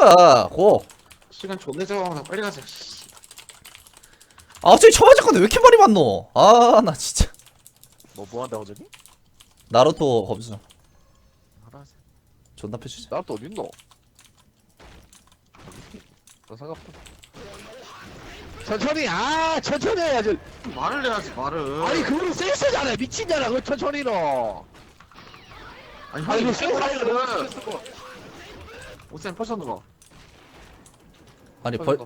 가. 고. 시간 존내 잡아서 빨리 가자. 씨. 아, 저기 처맞을 건데 왜 이렇게 많이 맞노? 아, 나 진짜. 뭐, 뭐 한다고 저기? 나루토 검수. 알았어. 존나 패주자. 나또 어딨노? 너 상관없어. 천천히, 아, 천천히 해야지. 말을 해야지 말을. 아니, 그거는 센스잖아. 미친잖아. 그 천천히로. 아니 아니, 형이 그 센스를. 센스를. 옷샘 퍼션으로. 아니, 벌,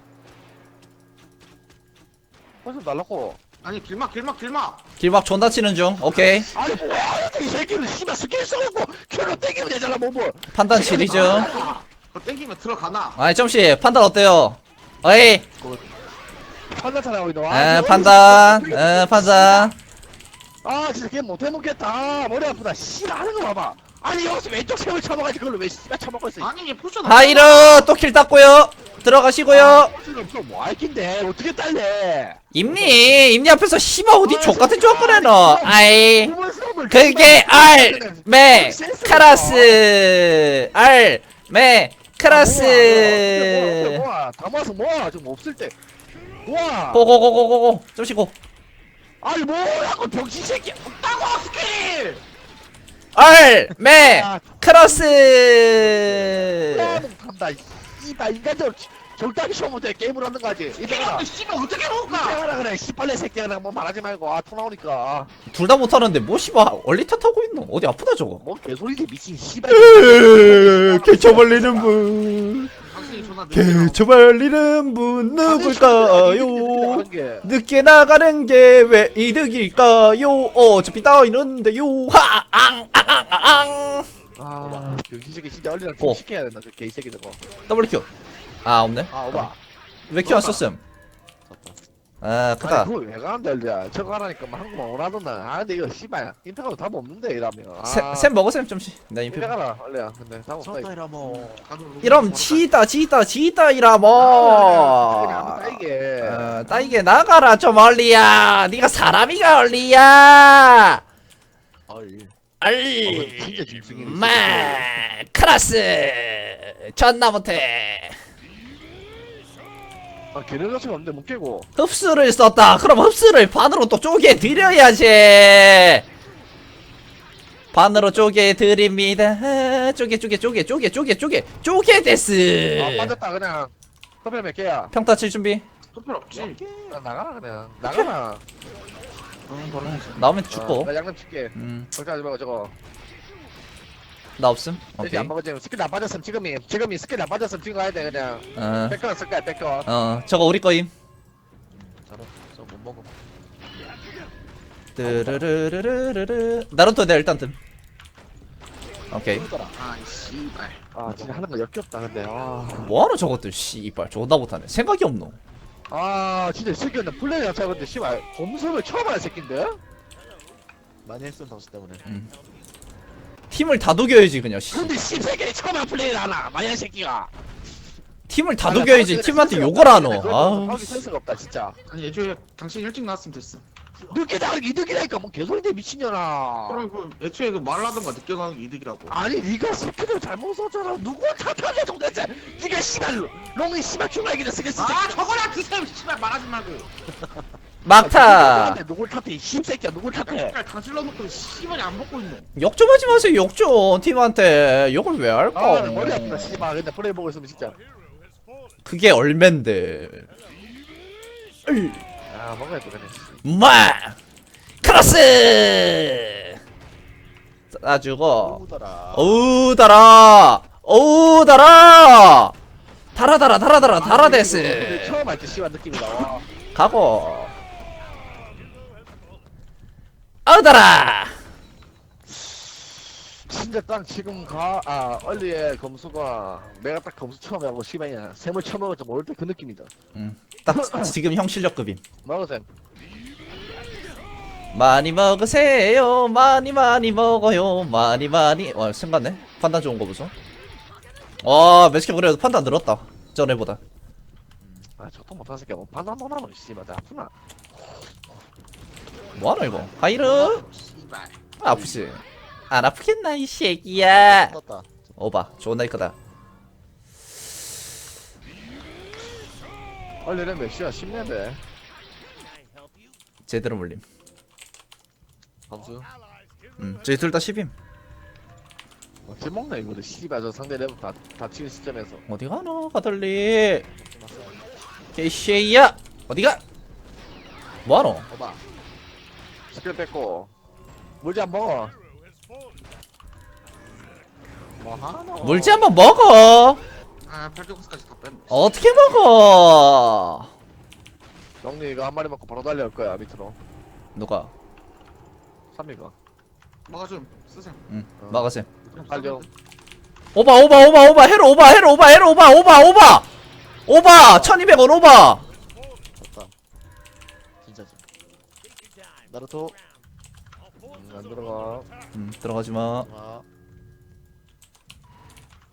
벌써 날랐고. 아니 길막 길막 길막. 길막 존나 치는 중. 오케이. 아니, 뭐야, 이 새끼는 씨발 스킬 써갖고 큐로 땡기면 되잖아, 뭐, 뭐. 판단 중. 아, 너 땡기면 들어가나. 아니, 점씨, 판단 어때요? 어이, 판단 잘하고 있노. 에, 판단, 에, 판단. 아, 진짜 걔 못해 먹겠다. 머리 아프다. 씨발 하는 거 봐봐. 아니, 여기서 왼쪽 세월 쳐먹어야지. 그걸로 왜 씨발 쳐먹고 있어. 아니 얘 포션. 하이르, 또킬 땄고요. 들어가시고요. 없어, 뭐 할긴데. 어떻게 딸래? 임니, 임니 앞에서 씨발 어디 족같은 조건해 너. 아이. 그게 알, 메, 카라스. 알, 메, 카라스. 모아서 모아. 좀 없을 때. 모아. 고고고고고고. 점씨 고. 아니, 뭐라고 병신 새끼. 없다고, 스킬! 알, 메, 아, 카라스. 너무 탄다. 이발 인간들 절단이 시험 못해 게임을 하는 거지. 이따가. 이거 씨발 어떻게 먹을까? 이따가 그래. 씨발레 새끼야. 뭐 말하지 말고. 아, 토 나오니까. 둘 다 못하는데 뭐 씨발 원리 탓하고 있노? 어디 아프다 저거. 뭐 개소리지 미친 씨발. 개처벌리는 분. 당신이 존나 늦게 나와. 개처벌리는 분 누굴까요? 늦게 나가는 게 왜 이득일까요? 어차피 따이는데요. 하 앙 앙 앙 앙. 아, 병신 새끼 진짜 얼리랑 어. 좀 시켜야 된다. 저 개새끼 저거. 더블 큐. 아 없네. 아, 오바. 왜 큐안 썼음? 아 아니, 크다. 그걸 왜 가는데, 얼리야. 저거 하라니까 막 한국만 원하던데. 아, 근데 이거 씨발. 인터넷도 답 없는데, 이러면. 아. 샘, 샘 먹어 샘 좀씩. 나 인표. 인터 가라, 얼리야. 근데 답 없다. 이거. 이러뭐. 이럼 치다 치다 치다 이라모. 아, 이게. 어, 따이게 나가라 좀 얼리야. 네가 사람이가 얼리야. 얼. 얼. 어, 진짜 집중이 마 크라스 존나 못해. 아, 걔네 자체가 없는데 못 깨고. 흡수를 썼다. 그럼 흡수를 반으로 또 쪼개 드려야지. 반으로 쪼개 드립니다. 쪼개 쪼개 쪼개 쪼개 쪼개 쪼개 쪼개 데스. 아, 빠졌다, 그냥. 커피 몇 개야? 평타 칠 준비. 토필 없지. 아, 나가라, 그냥. 나가라. 나오면 어, 죽고. 나 양념 줄게. 음, 걱정하지 말고 저거. 나 없음. 오케이. 안 스킬 안 빠졌으면 지금이 지금이 스킬 안 빠졌으면 지금 가야 돼 그냥. 어, 백건 쓸 거야 백건. 어, 저거 우리 거임. 저못 먹어. 뜨르르르르르. 나루토 내가 일단 뜸. 오케이. 아 씨발. 아 진짜 하는 거 역겹다 근데. 아, 뭐하러 저것들 씨발 존나 못하네. 생각이 없노. 아 진짜 이 새끼는 플레이 자체가 근데 씨발 검수를 처음 하는 새끼인데. 많이 했어 덩스 때문에. 팀을 다독여야지 그냥. 씨. 근데 씨 새끼 처음 한 플레이를 하나 마냥 새끼가. 팀을 다독여야지. 팀한테 욕을 하노. 아, 하기 센스가 없다 진짜. 아니 애초에 당신 일찍 나왔으면 됐어. 늦게 나가는 게 이득이라니까 뭐 개소리인데 미친년아. 그럼 그 애초에 그 말하던가 늦게 가는 게 이득이라고. 아니 네가 스킬을 잘못 썼잖아. 누구 탓하냐 도대체. 네가 씨발 롱이 씨발 큐라이기를 쓰겠어. 아 저거나 드세요 씨발 말하지 말고. 막타. 누굴 탓해? 이 씹새끼야 누굴 탓해? 다 질러놓고 씨발이 안 먹고 있노. 욕 좀 하지 마세요. 욕 좀. 팀한테 욕을 왜아 할까? 머리 아프다 씨발 근데 플레이 보고 있으면 진짜 그게 얼맨데. 아 먹어야 돼 그냥 마 크로스. 누구더라 어우 달아. 어우 달아. 달아 달아 달아 달아 달아 근데 데스. 처음 할 때 씨발 느낌이 나와 가고. 달아. 진짜 딱 지금 가 아 얼리의 검수가 내가 딱 검수 처음 하고 씨발이야 샘을 처음 먹을 때 모를 때 그 느낌이다 딱 지금 형 실력급임. 먹으셈 많이 먹으세요. 많이 많이 먹어요. 많이 많이. 와 생각네. 판단 좋은 거 보소. 와 매스케 그래도 판단 늘었다. 전에보다. 아 저도 못한 새끼야 뭐 반한 노나노 씨발 나 아프나 뭐하노 이거? 하이르? 씨발. 아프지? 안 아프겠나 이 새끼야. 떴다 오바 좋은 나이크다. 원래는 몇 시야? 10레벨. 제대로 물림 감수. 음 저희 둘 다 10임 어, 먹나 이거를 씨발 저 상대 레벨 다 다치는 시점에서. 어디 가노 가들리 개쉐이야 어디가 뭐하노 봐봐. 스킬 뺏고. 물지 안 먹어. 뭐 하노? 물지 한번 먹어 아 팔격까지 다 뺐네 어떻게 먹어 형님 이거 한 마리 먹고 바로 달려올 거야 밑으로. 누가 3위가. 뭐가 좀 쓰세요 응 어. 막으셈 달려. 오바 오바 오바 오바 헤로 오바 헤로 오바 헤로 오바 오바 오바 오바 1200원 오바 좋다. 진짜지. 나루토. 음, 안 들어가. 음 들어가지 마 아.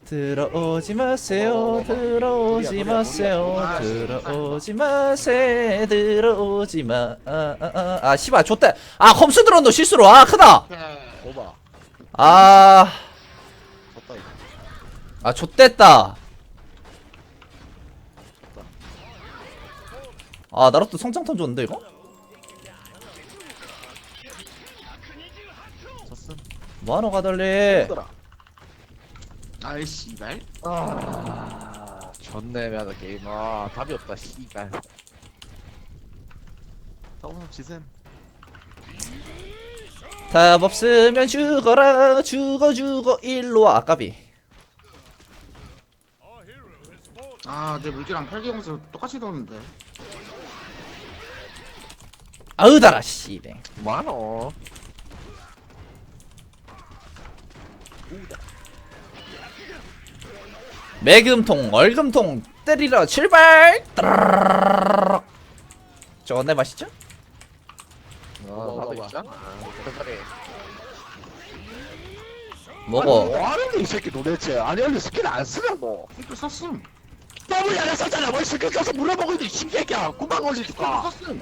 들어오지 마세요 들어오지 마세요 들어오지 마세요 들어오지 마 아 아, 아, 씨발 좆대 아 컴스 들어온다 실수로 아 크다 오바. 아 졌다 이거. 아 좆됐다 아 나로또 성장턴 줬는데 이거? 졌음. 뭐하노 가달리. 아이 씨발 아, 존내 매하다 게임. 아, 답이 없다, 씨발. 성성 지셈. 답 없으면 죽어라 죽어 죽어 일로와 아까비 아 내 물기랑 팔격에서 똑같이 나오는데 아으 달아 씨뱅 많어. 매금통 얼금통 때리러 출발 따라라라라라. 저거 내 맛있죠? 아, 먹어, 나도 먹어. 있잖아. 세상에. 먹어 뭐 하는데, 이 새끼 도대체. 아니, 원래 스킬 안 쓰냐고. 또 썼음 더블 안에 썼잖아. 뭘 스킬 써서 물어보고 있는데, 심새끼야. 금방 또 올리니까. 썼음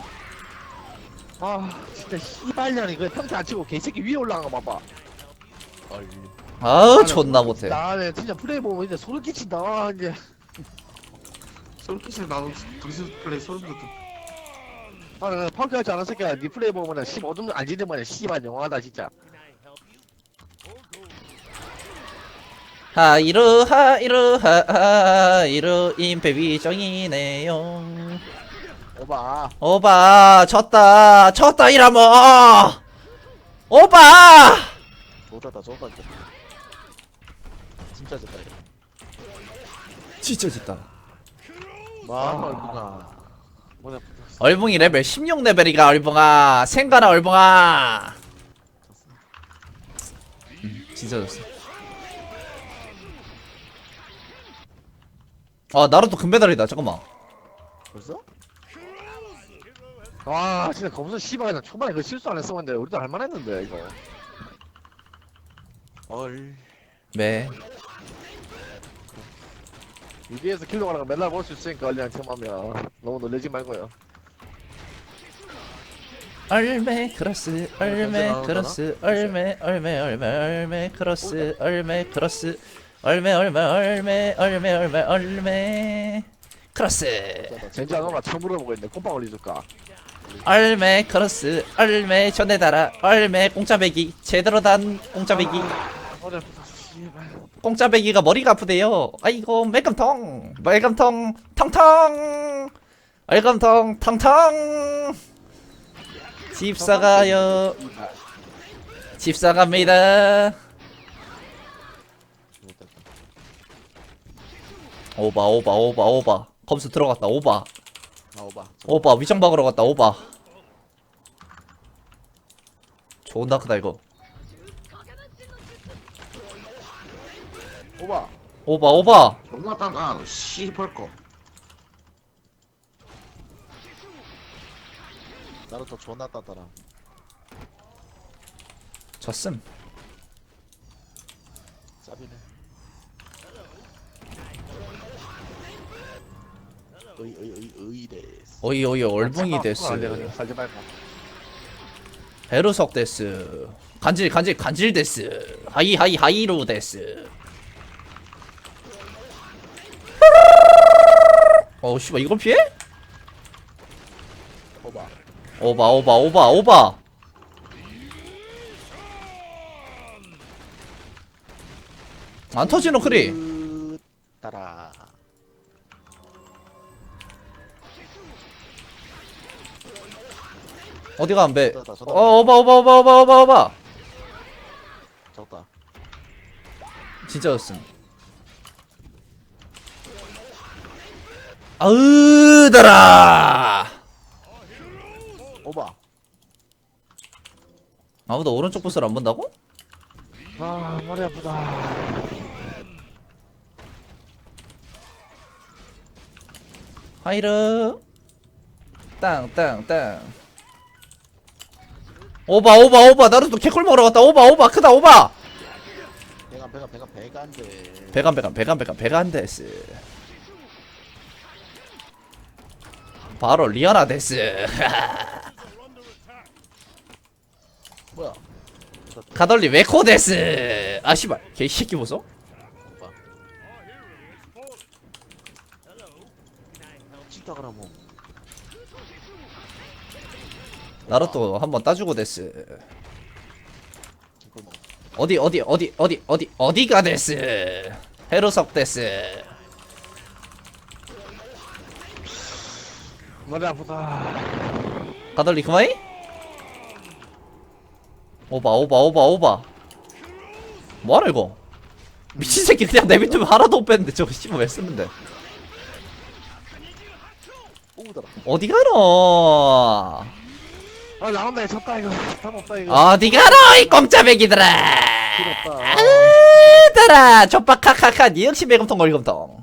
아, 진짜 씨발년이. 그 평타 안 치고 개새끼 위에 올라간 거 봐봐. 아우 존나 못해 나는 진짜 플레이 보면 이제 소름 끼친다. 아, 이제. 소름 끼치네 나도 당신 플레이 소름 돋아 아, 나 펑크 할줄 아는 새끼야. 니 플레이 보면은 15점 안 지는 거야. 씨발 영화다, 진짜. 하이루 하 이루 하 이루 임페비 정이네요 오바. 오바 졌다 졌다 이라모 오바 좋다다, 좋다, 진짜. 진짜 좋다, 이거. 진짜 졌다 마, 얼마나. 뭐냐, 얼붕이 레벨 16레벨이가 얼붕아 생가나 얼붕아 음, 진짜 졌어 아 나루토 금메달이다 잠깐만 벌써? 와, 진짜 검수 씨발 그냥 초반에 그 실수 안 했었는데 우리도 할만했는데 이거. 얼. 네 위기에서 킬로 가는 거 맨날 볼 수 있으니까 얼리한 틈하면 너무 놀라지 말고요. 얼메 크로스 얼메 크로스 얼메 얼메 얼메 얼메 크로스 얼메 크로스 얼메 얼메 얼메 얼메 얼메 얼메 크로스 젠지 아노가 처음 물어보고 있는데 꼼빵 올려줄까? 얼메 크로스 얼메 전해달아 얼메 공짜배기 제대로 단 공짜배기 어려 씨발. 공짜배기가 머리가 아프대요. 아이고 매금통 매금통 텅텅 얼금통 텅텅. 집사가요. 집사갑니다. 오바 오바 오바 오바. 검수 들어갔다 오바. 나오봐. 오바 위장 박으러 갔다 오바. 좋은 다크다 이거 오바. 오바 오바 존나 딴아 씨발 거 나는 더 존나 따더라. 졌음 짭이네. 어이 어이 어이 어이데스. 어이 어이 얼붕이 데스 살지 말고. 베르석 데스 간질 간질 간질 데스 하이 하이 하이로 데스 어우 씨발 이걸 피해? 오바. 오바 오바 오바 안 터지노 크리? 으, 따라. 어디가 안배. 어 오바 오바 오바 오바 오바 오바. 졌다. 진짜였음 아으다라. 오바. 아무도 오른쪽 부스를 안 본다고? 아 머리 아프다. 하이르. 땅땅땅. 오바 오바 오바. 나루도 개꿀 먹으러 갔다. 오바 오바. 크다 오바. 배가 배가 배가 배가 안돼. 배간 배간 배간 배간 배간 데스 바로 리아나 데스. 뭐야? 가돌리 웨코 데스. 아 씨발. 개새끼 보소 진짜 그럼 뭐 나루도 한번 따주고 데스. 먹어 어디 어디 어디 어디 어디 어디가 데스? 헤로석 데스 머리 아프다. 가돌리 그만이? 오바 오바 오바 오바. 뭐하노 이거? 미친 새끼 그냥 내비두면 하나도 못 뺐는데 저거 씨발 왜 쓰는데? 오더라 어디 가노? 아 나온다 이거 졌다 이거. 답 없다 이거. 어디 가노 이 공짜배기들아? 필요 없다 아따라. 족박 카카카 니 역시 매금통 걸금통